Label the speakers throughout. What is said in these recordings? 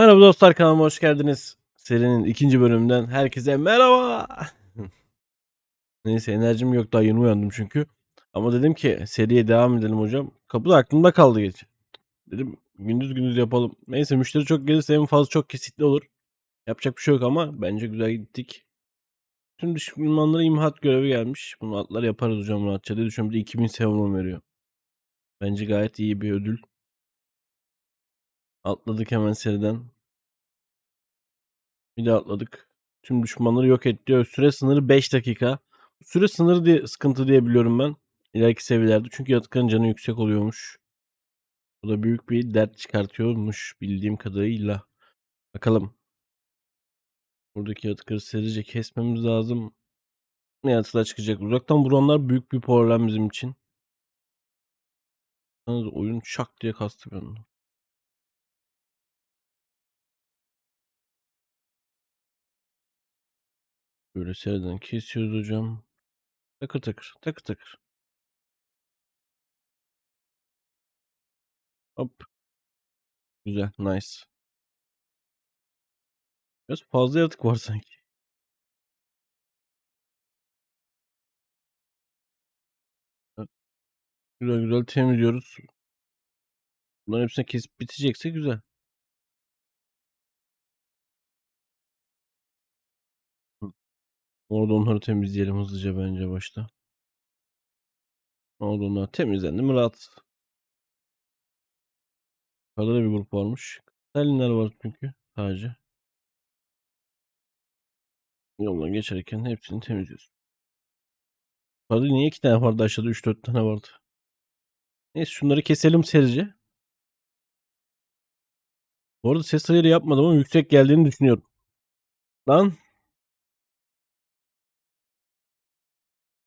Speaker 1: Merhaba dostlar kanalıma hoş geldiniz. Serinin ikinci bölümünden herkese merhaba. Neyse enerjim yok daha yeni uyandım çünkü. Ama dedim ki seriye devam edelim hocam. Kapıda aklımda kaldı gece. Dedim gündüz gündüz yapalım. Neyse müşteri çok gelirse en fazla çok kesitli olur. Yapacak bir şey yok ama bence güzel gittik. Tüm düşmanlara imhat görevi gelmiş. Bunu atlar yaparız hocam rahatça diye düşünüyorum. Bir de 2000 sevrum veriyor. Bence gayet iyi bir ödül. Atladık hemen seriden. Bir de atladık. Tüm düşmanları yok et diyor. Süre sınırı 5 dakika. Süre sınırı diye sıkıntı diye biliyorum ben. İleriki seviyelerde. Çünkü yaratıkların canı yüksek oluyormuş. Bu da büyük bir dert çıkartıyormuş bildiğim kadarıyla. Bakalım. Buradaki yaratıkları serice kesmemiz lazım. Ne yaratıklar çıkacak? Uzaktan vuranlar büyük bir problem bizim için. Yalnız oyun şak diye kastı bir. Böyle seriden kesiyoruz hocam. Takır takır takır takır. Hop. Güzel. Nice. Biraz fazla yaratık var sanki. Güzel güzel temizliyoruz. Bunların hepsini kesip bitecekse güzel. Orada onları temizleyelim hızlıca bence başta. Orada onlar temizlendi mi rahat. Yukarıda da bir grup varmış. Stalinler var çünkü sadece. Yoldan geçerken hepsini temizliyorsun. Yukarıda niye iki tane vardı aşağıda 3-4 tane vardı. Neyse şunları keselim serice. Bu arada ses ayarı yapmadım ama yüksek geldiğini düşünüyorum. Lan.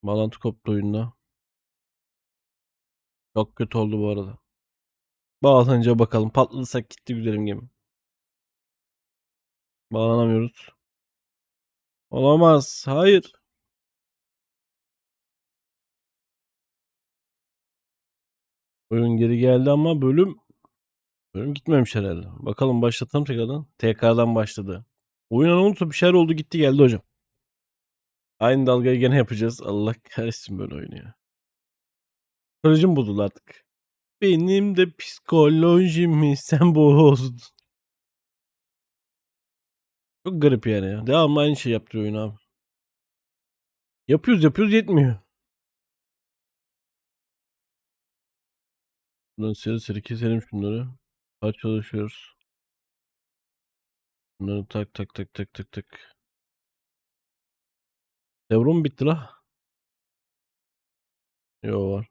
Speaker 1: Bağlantı koptu oyunda. Çok kötü oldu bu arada. Bağlanınca bakalım. Patladıysak gitti güzelim gemi. Bağlanamıyoruz. Olamaz. Hayır. Oyun geri geldi ama bölüm bölüm gitmemiş herhalde. Bakalım başlatalım tekrardan. TK'dan başladı. Oyun anonsu bir şeyler oldu gitti geldi hocam. Aynı dalgayı gene yapacağız. Allah kahretsin böyle oyunu ya. Psikolojim bozuldu artık. Benim de psikolojimi sen bozdun. Çok garip yani ya. Devamlı aynı şey yaptırıyor oyun abi. Yapıyoruz yapıyoruz yetmiyor. Buradan seri seri keselim şunları. Kaç çalışıyoruz. Bunları tak tak tak tak tak tak. Devrum bitti la. Yo var.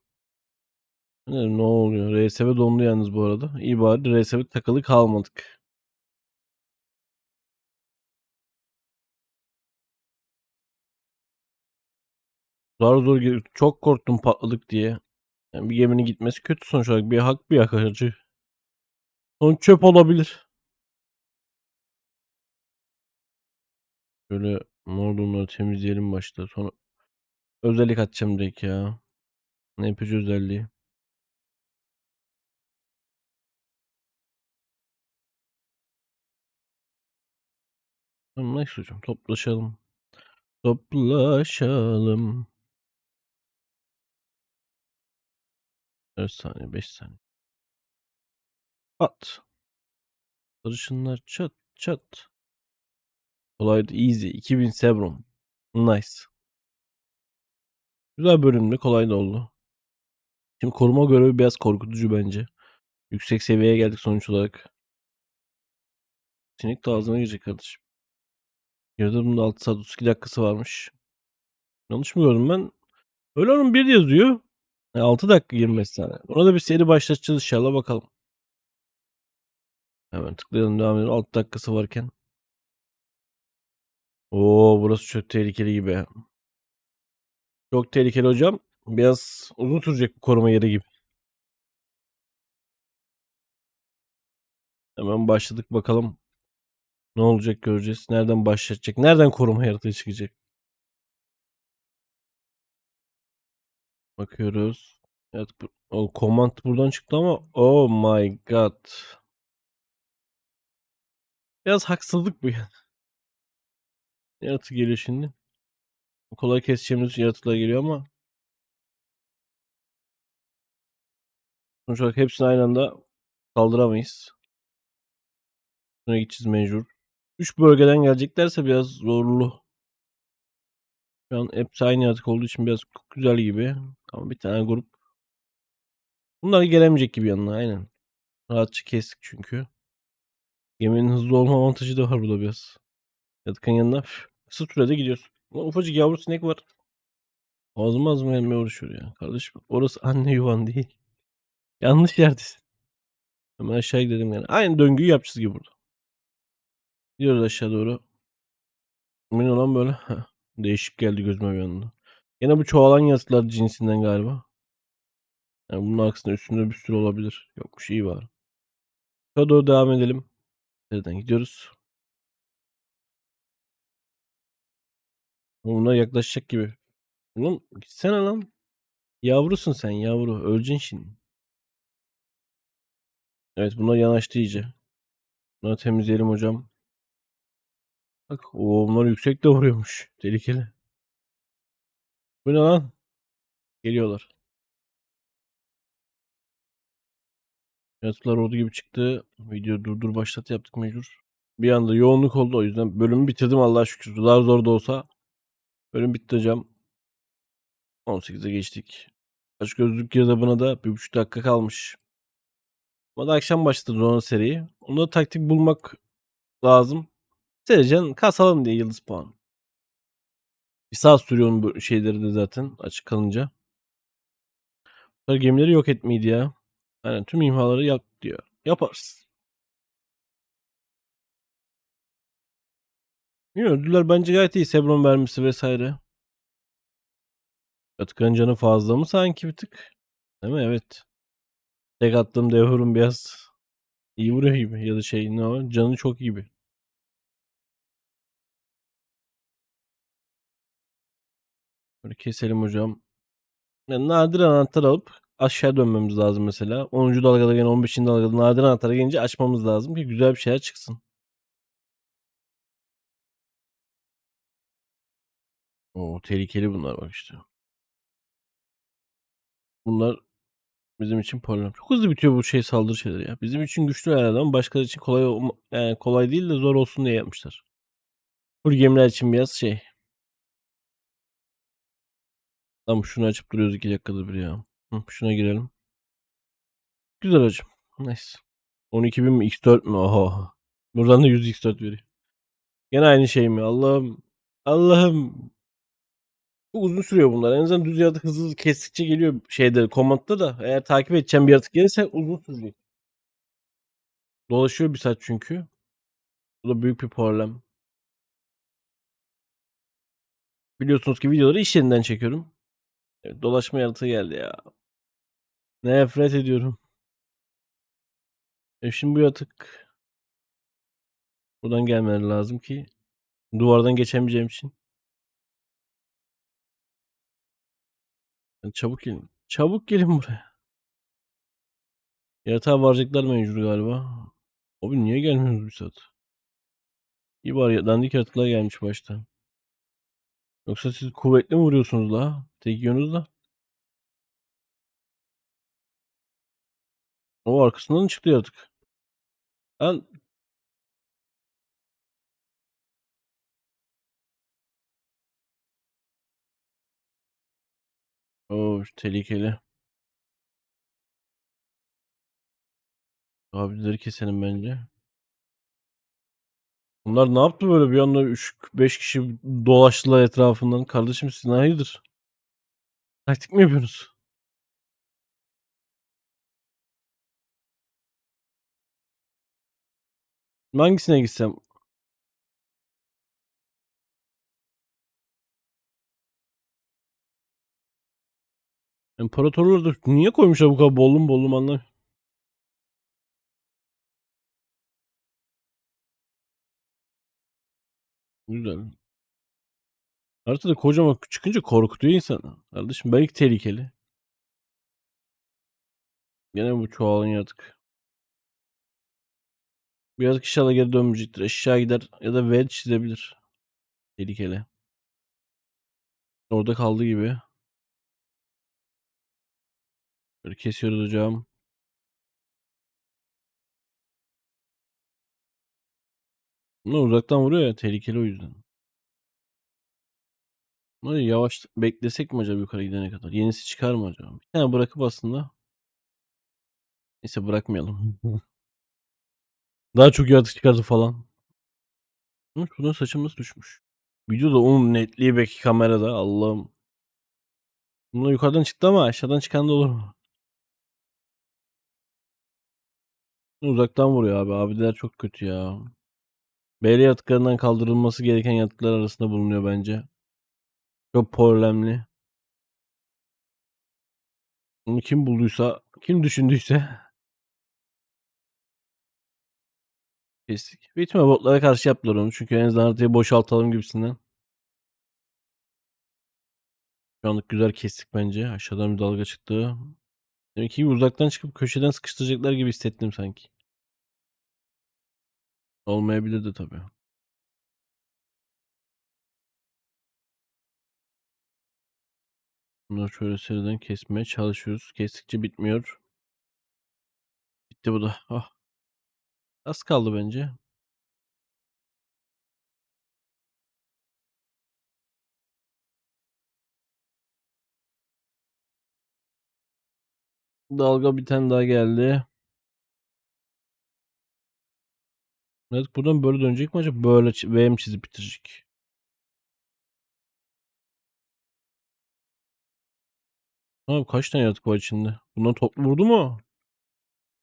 Speaker 1: Ne, ne oluyor? RSV dondu yalnız bu arada. İyi bari RSV takılı kalmadık. Zar zor gir- çok korktum patladık diye. Yani bir geminin gitmesi kötü sonuç olarak. Bir hak bir yakacı. Sonuç çöp olabilir. Mordunları temizleyelim başta. Sonra özellik atacağım direkt ya. Ne yapıcı özelliği. Tamam nice hocam. Toplaşalım. Toplaşalım. 4 saniye 5 saniye. At. Sarışınlar çat çat. Kolaydı easy. 2000 Sebrum. Nice. Güzel bölümde kolay da oldu. Şimdi koruma görevi biraz korkutucu bence. Yüksek seviyeye geldik sonuç olarak. Sinek de ağzına girecek kardeşim. Yarıda bunun 6 saat 32 dakikası varmış. Yanlış mı gördüm ben? Öyle onun bir yazıyor. E, 6 dakika 25 saniye. Ona da bir seri başlatacağız inşallah bakalım. Hemen tıklayalım devam edelim. 6 dakikası varken. Oo burası çok tehlikeli gibi. Çok tehlikeli hocam. Biraz uzun sürecek bu koruma yeri gibi. Hemen başladık bakalım. Ne olacak göreceğiz. Nereden başlayacak? Nereden koruma yaratığı çıkacak? Bakıyoruz. Evet, o command buradan çıktı ama oh my god. Biraz haksızlık bu Yaratık geliyor şimdi. Kolay keseceğimiz yaratıklar geliyor ama sonuç olarak hepsini aynı anda kaldıramayız. Buna gideceğiz mecbur. 3 bölgeden geleceklerse biraz zorlu. Şu an hepsi aynı yaratık olduğu için biraz güzel gibi. Ama bir tane grup. Bunlar gelemeyecek gibi yanına aynen. Rahatça kestik çünkü. Geminin hızlı olma avantajı da var burada biraz. Yatıkın yanına kısa sürede gidiyoruz. Ulan ufacık yavru sinek var. Ağzıma ağzıma gelmeye uğraşıyor ya. Kardeşim orası anne yuvan değil. Yanlış yerdesin. Hemen aşağı gidelim yani. Aynı döngüyü yapacağız gibi burada. Gidiyoruz aşağı doğru. Emin olan böyle. Değişik geldi gözüme bir anda. Yine bu çoğalan yaratıklar cinsinden galiba. Yani bunun aksine üstünde bir sürü olabilir. Yokmuş iyi var. Şuraya doğru devam edelim. Nereden gidiyoruz? Bunlar yaklaşacak gibi. Oğlum gitsene lan. Yavrusun sen yavru. Öleceksin şimdi. Evet bunlar yanaştı iyice. Bunları temizleyelim hocam. Bak o bunlar yüksek de vuruyormuş. Tehlikeli. Bu ne lan? Geliyorlar. Yaratıklar ordu gibi çıktı. Video durdur başlat yaptık mecbur. Bir anda yoğunluk oldu o yüzden bölümü bitirdim Allah'a şükür. Daha zor da olsa bölüm bitti hocam. 18'e geçtik. Aç gözlük girdabına da bir buçuk dakika kalmış. Ama da akşam başladı Zona seriyi. Onda taktik bulmak lazım. Serecen kasalım diye yıldız puan. Bir saat sürüyor bu şeyleri de zaten açık kalınca. Sonra gemileri yok etmeydi ya. Yani tüm imhaları yap diyor. Yaparız. Bilmiyorum ödüller bence gayet iyi. Sebron vermesi vesaire. Atakan canı fazla mı sanki bir tık? Değil mi? Evet. Tek attığım devrum biraz iyi vuruyor gibi. Ya da şey ne var? Canı çok iyi gibi. Böyle keselim hocam. Yani nadir anahtar alıp aşağı dönmemiz lazım mesela. 10. dalgada gene 15. dalgada nadir anahtara gelince açmamız lazım ki güzel bir şeyler çıksın. O tehlikeli bunlar bak işte. Bunlar bizim için problem. Çok hızlı bitiyor bu şey saldırı şeyleri ya. Bizim için güçlü herhalde ama başkaları için kolay yani kolay değil de zor olsun diye yapmışlar. Bu gemiler için biraz şey. Tamam şunu açıp duruyoruz 2 dakikada bir ya. Hı, şuna girelim. Güzel hocam. Nice. 12.000 mi? X4 mü? Oha. Buradan da 100 X4 veriyor. Gene aynı şey mi? Allah'ım. Allah'ım. Uzun sürüyor bunlar. En azından düz yaratık hızlı hızlı kestikçe geliyor şeyde komantta da. Eğer takip edeceğim bir yaratık gelirse uzun sürecek. Dolaşıyor bir saat çünkü. Bu da büyük bir problem. Biliyorsunuz ki videoları iş yerinden çekiyorum. Evet, dolaşma yaratığı geldi ya. Nefret ediyorum. E şimdi bu yaratık buradan gelmeleri lazım ki duvardan geçemeyeceğim için. Çabuk gelin. Çabuk gelin buraya. Yatağa varacaklar mecbur galiba. Abi niye gelmiyorsunuz bir saat? İyi bari dandik yaratıklar gelmiş baştan. Yoksa siz kuvvetli mi vuruyorsunuz la? Tek yiyorsunuz da. O arkasından çıktı yaratık. Ben Oo tehlikeli. Abileri keselim bence. Bunlar ne yaptı böyle bir anda 3-5 kişi dolaştılar etrafından. Kardeşim siz hayırdır? Taktik mi yapıyorsunuz? Hangisine gitsem? İmparatorlar da niye koymuşlar bu kadar bollum bollum anlamıyorum. Güzel. Haritada kocaman çıkınca korkutuyor insanı. Kardeşim belki tehlikeli. Gene bu çoğalan yaratık. Bu yaratık inşallah geri dönmeyecektir. Aşağı gider ya da V çizebilir. Tehlikeli. Orada kaldı gibi. Böyle kesiyoruz hocam. Bunlar uzaktan vuruyor ya tehlikeli o yüzden. Böyle yavaş beklesek mi acaba yukarı gidene kadar? Yenisi çıkar mı acaba? Bir tane bırakıp aslında Neyse bırakmayalım. Daha çok yaratık çıkardı falan. Hı, şuradan saçım nasıl düşmüş? Videoda onun netliği belki kamerada. Allah'ım. Bunlar yukarıdan çıktı ama aşağıdan çıkan da olur mu? Uzaktan vuruyor abi. Abiler çok kötü ya. BL yaratıklarından kaldırılması gereken yaratıklar arasında bulunuyor bence. Çok problemli. Bunu kim bulduysa, kim düşündüyse kestik. İhtimalle botlara karşı yaptılar onu. Çünkü en azından haritayı boşaltalım gibisinden. Şu anlık güzel kestik bence. Aşağıdan bir dalga çıktı. Demek ki uzaktan çıkıp köşeden sıkıştıracaklar gibi hissettim sanki. Olmayabilirdi tabii. Bunları şöyle seriden kesmeye çalışıyoruz. Kestikçe bitmiyor. Bitti bu da. Ah. Az kaldı bence. Dalga bir tane daha geldi. Evet buradan böyle dönecek mi acaba? Böyle V mi çizip bitirecek? Abi kaç tane yaratık var içinde? Bundan toplu vurdu mu?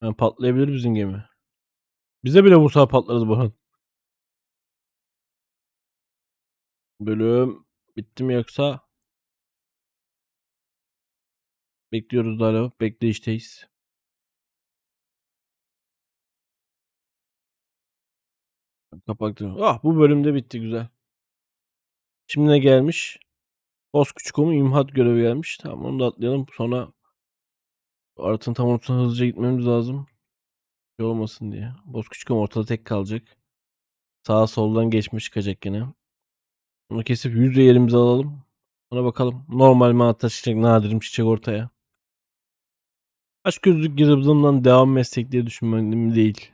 Speaker 1: Yani patlayabilir bizim gemi. Bize bile vursa patlarız bu an. Bölüm bitti mi yoksa? Bekliyoruz hala. Bekleyişteyiz. Kapattım. Ah bu bölümde bitti güzel. Şimdi ne gelmiş? Boz küçük omu imhat görevi gelmiş. Tamam onu da atlayalım. Sonra Art'ın tam ortasına hızlıca gitmemiz lazım. Şey olmasın diye. Boz küçük omu ortada tek kalacak. Sağa soldan geçmiş çıkacak yine. Onu kesip yüzde yerimizi alalım. Ona bakalım. Normal manata çıkacak. Nadirim çıkacak ortaya. Aşk gözlük girdabından devam meslek diye düşünmedim değil.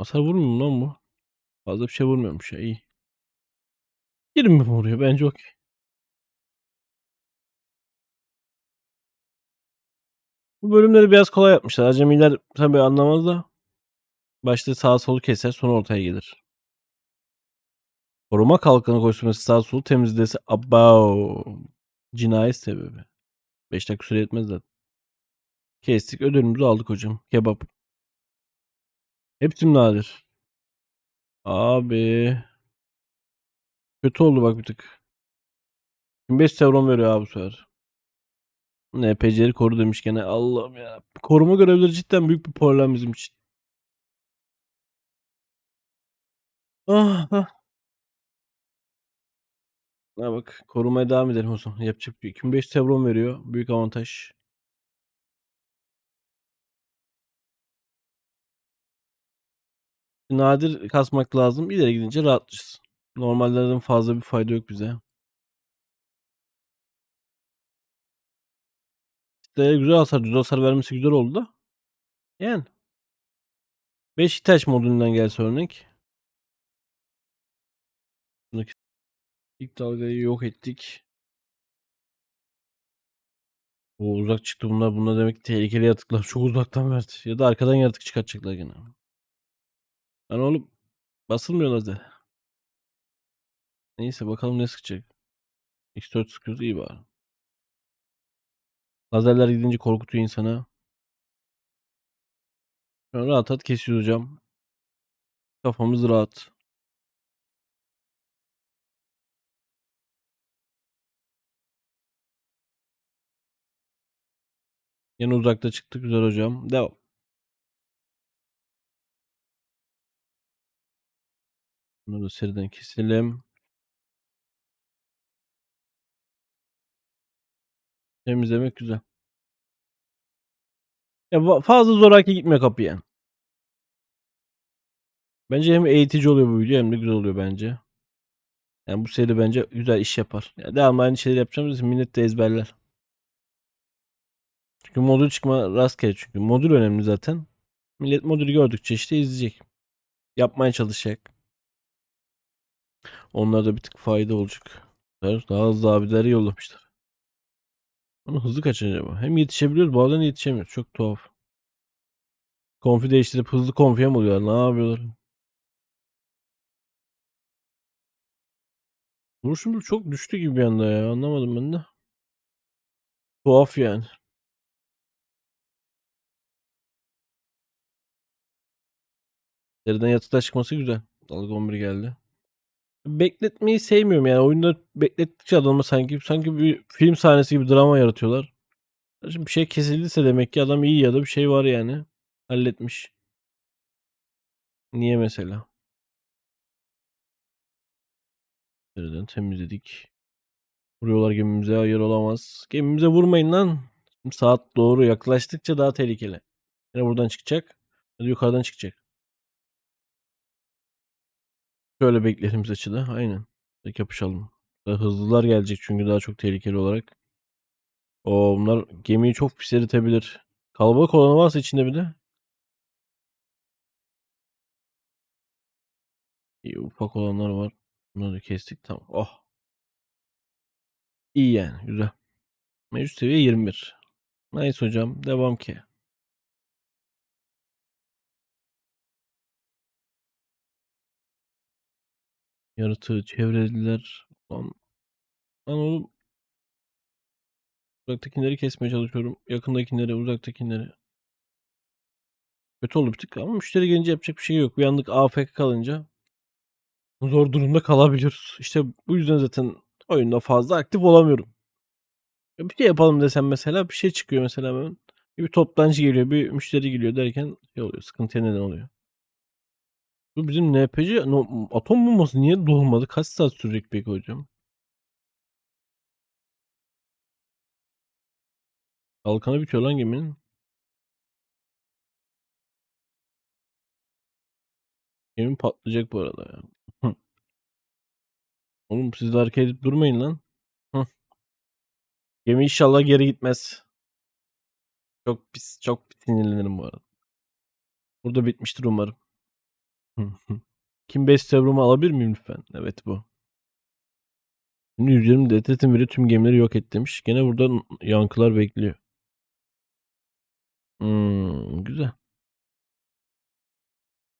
Speaker 1: Hasar vurmuyor mu lan bu? Fazla bir şey vurmuyormuş ya iyi. 20 mi vuruyor? Bence okey. Bu bölümleri biraz kolay yapmışlar. Acemiler tabii anlamaz da. Başta sağ solu keser sonra ortaya gelir. Koruma kalkanı koşturması sağ solu temizlesi. Abav. Cinayet sebebi. 5 dakika süre yetmez zaten. Kestik ödülümüzü aldık hocam. Kebap. Hepsi nadir. Abi. Kötü oldu bak bir tık. 25 sevron veriyor abi bu sefer. NPC'leri koru demiş gene. Allah'ım ya. Koruma görevleri cidden büyük bir problem bizim için. Ah, ah. Ha bak korumaya devam edelim o zaman. Yapacak bir 2500 sevron veriyor. Büyük avantaj. Nadir kasmak lazım. İleri gidince rahatlayacağız. Normallerden fazla bir fayda yok bize. İşte güzel hasar, düz hasar vermesi güzel oldu da. Yani. 5 ihtiyaç modülünden gelse örnek. İlk dalgayı yok ettik. O uzak çıktı bunlar. Bunlar demek ki tehlikeli yaratıklar. Çok uzaktan verdi. Ya da arkadan yaratık çıkartacaklar gene. Lan oğlum basılmıyor lazer. Neyse bakalım ne sıkacak. X4 sıkıyoruz iyi bari. Lazerler gidince korkutuyor insanı. Şu an rahat rahat kesiyoruz hocam. Kafamız rahat. Yine uzakta çıktık güzel hocam. Devam. Bunları da seriden keselim. Temizlemek güzel. Ya, fazla zoraki gitmiyor kapıya. Bence hem eğitici oluyor bu video hem de güzel oluyor bence. Yani bu seri bence güzel iş yapar. Ya, devamlı aynı şeyleri yapacağımız için millet de ezberler. Çünkü modül çıkma rastgele çünkü. Modül önemli zaten. Millet modülü gördükçe işte izleyecek. Yapmaya çalışacak. Onlara da bir tık fayda olacak. Daha hızlı abileri yollamışlar. Onu hızlı kaç acaba? Hem yetişebiliyoruz bazen yetişemiyoruz. Çok tuhaf. Konfi değiştirip hızlı konfiye mi oluyorlar? Ne yapıyorlar? Vuruşumuz çok düştü gibi bir anda ya. Anlamadım ben de. Tuhaf yani. Seriden yatıda çıkması güzel. Dalga 11 geldi. Bekletmeyi sevmiyorum yani. Oyunda beklettikçe adamı sanki sanki bir film sahnesi gibi drama yaratıyorlar. Şimdi bir şey kesildiyse demek ki adam iyi ya da bir şey var yani. Halletmiş. Niye mesela? Nereden temizledik. Vuruyorlar gemimize. Hayır olamaz. Gemimize vurmayın lan. Şimdi saat doğru yaklaştıkça daha tehlikeli. Yine buradan çıkacak. Ya da yukarıdan çıkacak. Şöyle bekleyelim açıda. Aynen. Peki yapışalım. Hızlılar gelecek çünkü daha çok tehlikeli olarak. O bunlar gemiyi çok pis eritebilir. Kalabalık olanı varsa içinde bir de. İyi, ufak olanlar var. Bunları kestik tamam. Oh. İyi yani güzel. Mevcut seviye 21. Nice hocam. Devam ki. Yaratığı çevrelediler. Lan, lan oğlum. Uzaktakileri kesmeye çalışıyorum. Yakındakileri, uzaktakileri. Kötü oldu bir tık ama müşteri gelince yapacak bir şey yok. Bir anlık AFK kalınca zor durumda kalabiliyoruz. İşte bu yüzden zaten oyunda fazla aktif olamıyorum. Bir şey yapalım desem mesela bir şey çıkıyor mesela hemen. Bir toptancı geliyor, bir müşteri geliyor derken şey oluyor, sıkıntıya neden oluyor. Bu bizim NPC no, atom bombası niye dolmadı? Kaç saat sürecek peki hocam? Kalkanı bitiyor lan geminin. Gemi patlayacak bu arada ya. Oğlum siz de hareket edip durmayın lan. Gemi inşallah geri gitmez. Çok pis, çok sinirlenirim bu arada. Burada bitmiştir umarım. Kim 5 sevrumu alabilir miyim lütfen? Evet bu. Şimdi 120 detetin biri tüm gemileri yok et demiş. Gene burada yankılar bekliyor. Hmm, güzel.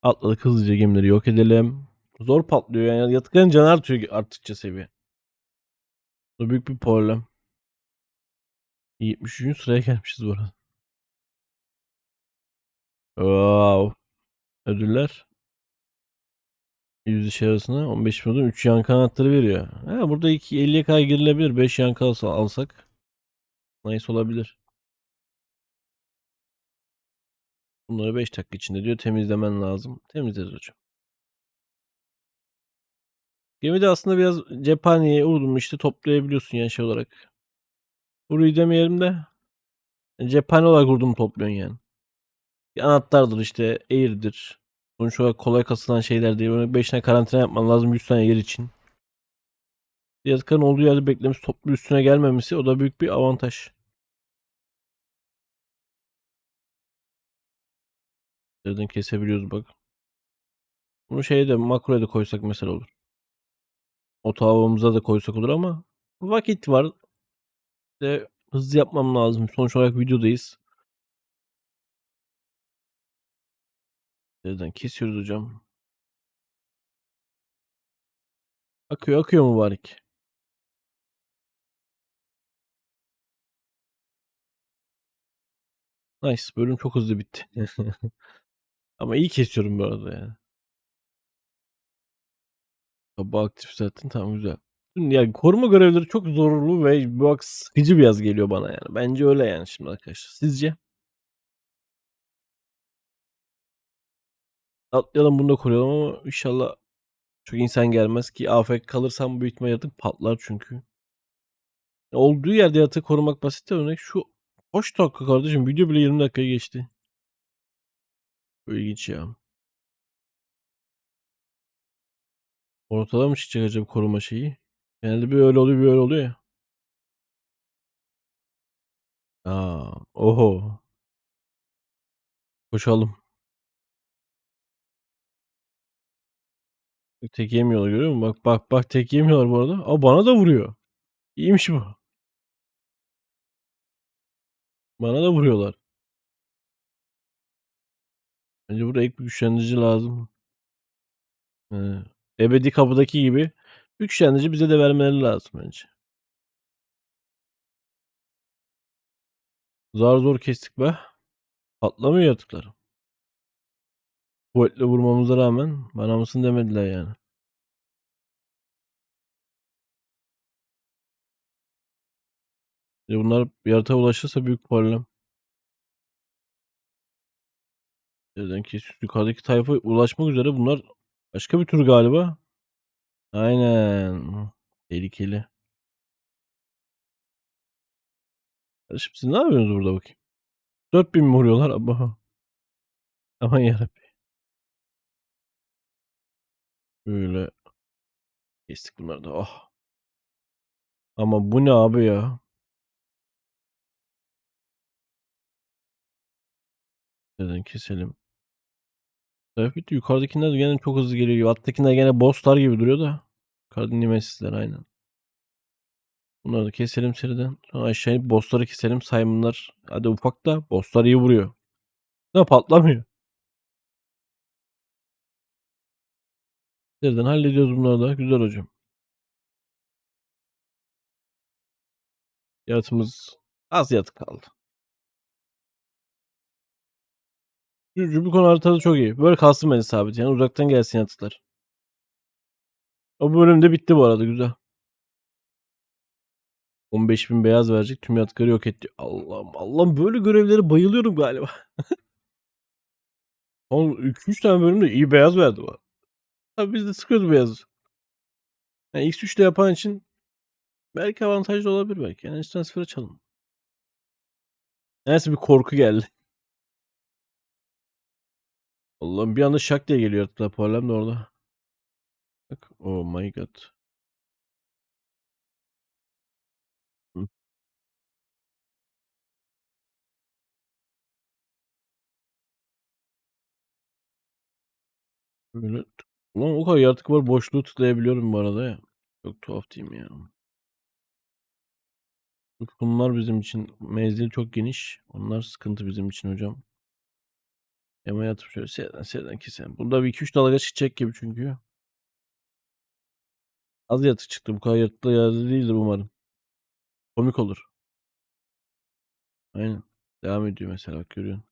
Speaker 1: Atladık hızlıca gemileri yok edelim. Zor patlıyor yani. Yatıkların canı artıyor arttıkça seviye. Bu büyük bir problem. 73. sıraya gelmişiz bu arada. Wow. Ödüller. Yüz işi arasına 15 milyon 3 yan kanatları veriyor. Ha, burada 2 50'ye kadar girilebilir. 5 yan alsa, alsak. Nice olabilir. Bunları 5 dakika içinde diyor temizlemen lazım. Temizleriz hocam. Gemide aslında biraz cephaneye vurdum işte toplayabiliyorsun yani şey olarak. Burayı demeyelim de cephane olarak vurdum topluyorsun yani. Bir anahtardır işte air'dir. Sonuç olarak kolay kasılan şeyler değil. Böyle 5 tane karantina yapman lazım 100 tane yer için. Yatıkların olduğu yerde beklemiş toplu üstüne gelmemesi o da büyük bir avantaj. Nereden kesebiliyoruz bak. Bunu şeye de makroya da koysak mesela olur. Otağımıza da koysak olur ama vakit var. İşte hızlı yapmam lazım. Sonuç olarak videodayız. Nereden kesiyoruz hocam? Akıyor akıyor mübarek? Nice. Bölüm çok hızlı bitti. Ama iyi kesiyorum bu arada ya. Tabi aktif zaten tamam güzel. Yani koruma görevleri çok zorlu ve bak sıkıcı biraz geliyor bana yani. Bence öyle yani şimdi arkadaşlar. Sizce? Atlayalım bunu da koruyalım ama inşallah çok insan gelmez ki AFK kalırsam büyük ihtimal yaratık patlar çünkü. Olduğu yerde yaratığı korumak basit de örnek şu kaç dakika kardeşim? Video bile 20 dakikayı geçti. İlginç ya. Ortada mı çıkacak acaba koruma şeyi? Genelde bir öyle oluyor, bir öyle oluyor ya. A! Oho! Koşalım. Tek yemiyorlar görüyor musun? Bak, bak, bak tek yemiyorlar bu arada. A, bana da vuruyor. İyiymiş bu. Bana da vuruyorlar. Bence buraya ek bir güçlendirici lazım. Eee, ebedi kapıdaki gibi güçlendirici bize de vermeleri lazım bence. Zar zor kestik be. Patlamıyor yaratıklar. Kuvvetle vurmamıza rağmen bana mısın demediler yani. E bunlar yaratığa ulaşırsa büyük problem. Nereden kesiyoruz? Yukarıdaki tayfa ulaşmak üzere. Bunlar başka bir tür galiba. Aynen. Tehlikeli. Kardeşim siz ne yapıyorsunuz burada bakayım? 4000 mi vuruyorlar? Ama aman yarabbi. Böyle kestik bunları da. Oh. Ama bu ne abi ya? Nereden keselim? Evet yukarıdakiler gene çok hızlı geliyor. Alttakiler gene bosslar gibi duruyor da. Yukarıda nemesisler aynen. Bunları da keselim seriden. Sonra aşağı inip bossları keselim. Simon'lar hadi ufak da bosslar iyi vuruyor. Ne patlamıyor. Seriden hallediyoruz bunları da. Güzel hocam. Yaratımız az yatık kaldı. bu konu haritada çok iyi. Böyle kalsın bence sabit. Yani uzaktan gelsin yaratıklar. O bölüm de bitti bu arada güzel. 15.000 beyaz verecek. Tüm yaratıkları yok etti. Allah'ım Allah'ım böyle görevlere bayılıyorum galiba. Oğlum 2-3 tane bölümde iyi beyaz verdi bu. Tabii biz de sıkıyoruz beyazı. Yani X3 ile yapan için belki avantajlı olabilir belki. Yani instant sıfır açalım. Neyse bir korku geldi. Allah'ım bir anda şak diye geliyor yaratıklar. Problem de orada. Bak. Oh my god. Hı. Böyle Ulan o kadar yaratık var boşluğu tıklayabiliyorum bu arada ya. Çok tuhaf değil mi ya? Bunlar bizim için menzili çok geniş. Onlar sıkıntı bizim için hocam. Yama yatıp şöyle seriden seriden keselim. Bunda bir 2-3 dalga çıkacak gibi çünkü. Az yatık çıktı. Bu kadar yaratıklı yerde değildir umarım. Komik olur. Aynen. Devam ediyor mesela görüyorsun.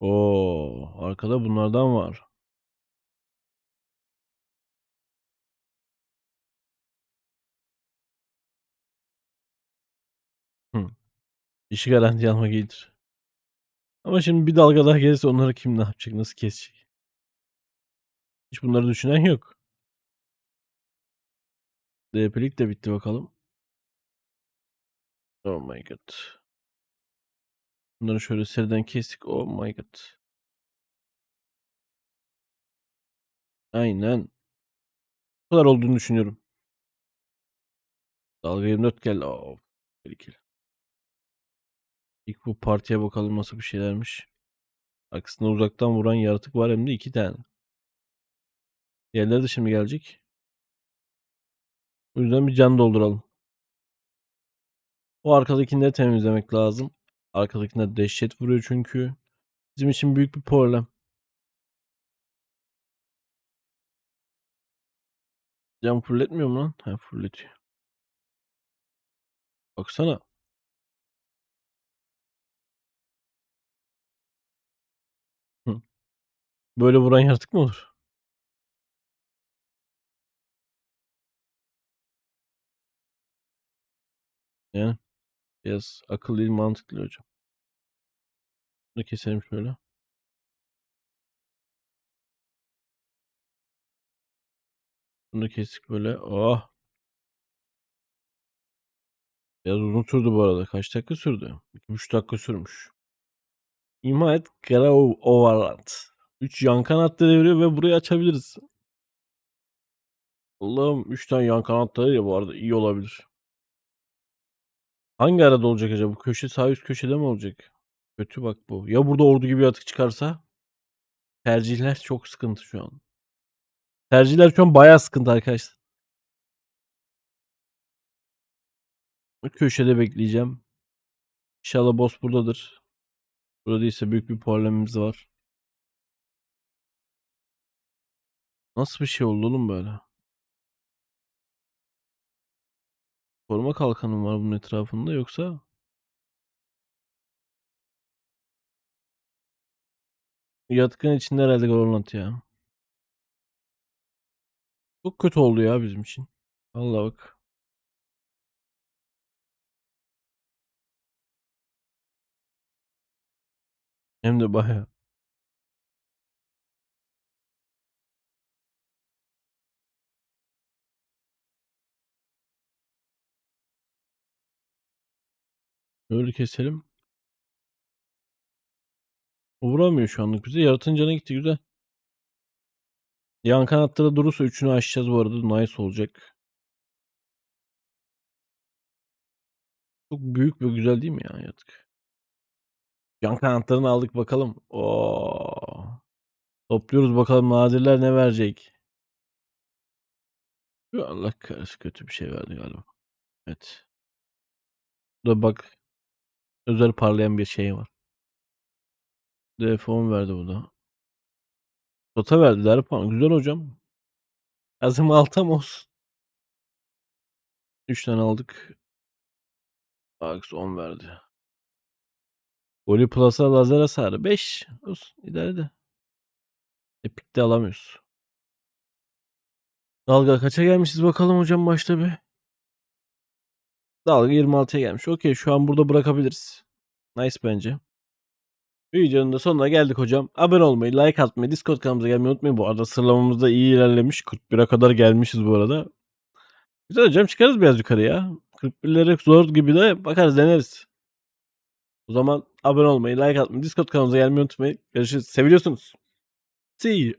Speaker 1: Oo, arkada bunlardan var. İşi garanti alma gelir. Ama şimdi bir dalga daha gelirse onları kim ne yapacak? Nasıl kesecek? Hiç bunları düşünen yok. DP'lik de bitti bakalım. Oh my god. Bunları şöyle seriden kestik. Oh my god. Aynen. Bu kadar olduğunu düşünüyorum. Dalga 24 geldi. Oh, tehlikeli. İlk bu partiye bakalım nasıl bir şeylermiş. Aksine uzaktan vuran yaratık var hem de iki tane. Diğerleri de şimdi gelecek. O yüzden bir can dolduralım. O arkadakileri temizlemek lazım. Arkadakiler dehşet vuruyor çünkü. Bizim için büyük bir problem. Can fulletmiyor mu lan? Ha fulletiyor. Baksana. Böyle vuran yaratık mı olur? Yani biraz akıl değil mantıklı hocam. Bunu keselim şöyle. Bunu kestik böyle. Oh. Biraz uzun sürdü bu arada. Kaç dakika sürdü? 2,5 dakika sürmüş. İmha et Grau Overland. 3 yan kanat deviriyor ve burayı açabiliriz. Allah'ım 3 tane yan kanat da ya bu arada iyi olabilir. Hangi arada olacak acaba? Bu köşe sağ üst köşede mi olacak? Kötü bak bu. Ya burada ordu gibi atık çıkarsa? Tercihler çok sıkıntı şu an. Tercihler şu an bayağı sıkıntı arkadaşlar. Köşede bekleyeceğim. İnşallah boss buradadır. Burada değilse büyük bir problemimiz var. Nasıl bir şey oldu oğlum böyle? Koruma kalkanı mı var bunun etrafında yoksa? Yatkın içinde herhalde Gorlant ya. Çok kötü oldu ya bizim için. Allah bak. Hem de bayağı. Böyle keselim. O vuramıyor şu anlık bize. Yaratın canı gitti güzel. Yan kanatları durursa üçünü aşacağız bu arada. Nice olacak. Çok büyük ve güzel değil mi ya yatık? Yan kanatlarını aldık bakalım. Oo. Topluyoruz bakalım nadirler ne verecek. Allah kahretsin kötü bir şey verdi galiba. Evet. Burada bak özel parlayan bir şey var. DF10 verdi bu da. Tota verdiler. Güzel hocam. Kazım Altam olsun. 3 tane aldık. Ax 10 verdi. Oli Plus'a lazer hasarı 5. Olsun ileride. Epic'te alamıyoruz. Dalga kaça gelmişiz bakalım hocam başta bir. Dalga 26'ya gelmiş. Okey şu an burada bırakabiliriz. Nice bence. Videonun da sonuna geldik hocam. Abone olmayı, like atmayı, Discord kanalımıza gelmeyi unutmayın. Bu arada sıralamamız da iyi ilerlemiş. 41'e kadar gelmişiz bu arada. Güzel hocam çıkarız biraz yukarı ya. 41'lere zor gibi de bakarız deneriz. O zaman abone olmayı, like atmayı, Discord kanalımıza gelmeyi unutmayın. Görüşürüz. Seviliyorsunuz. See you.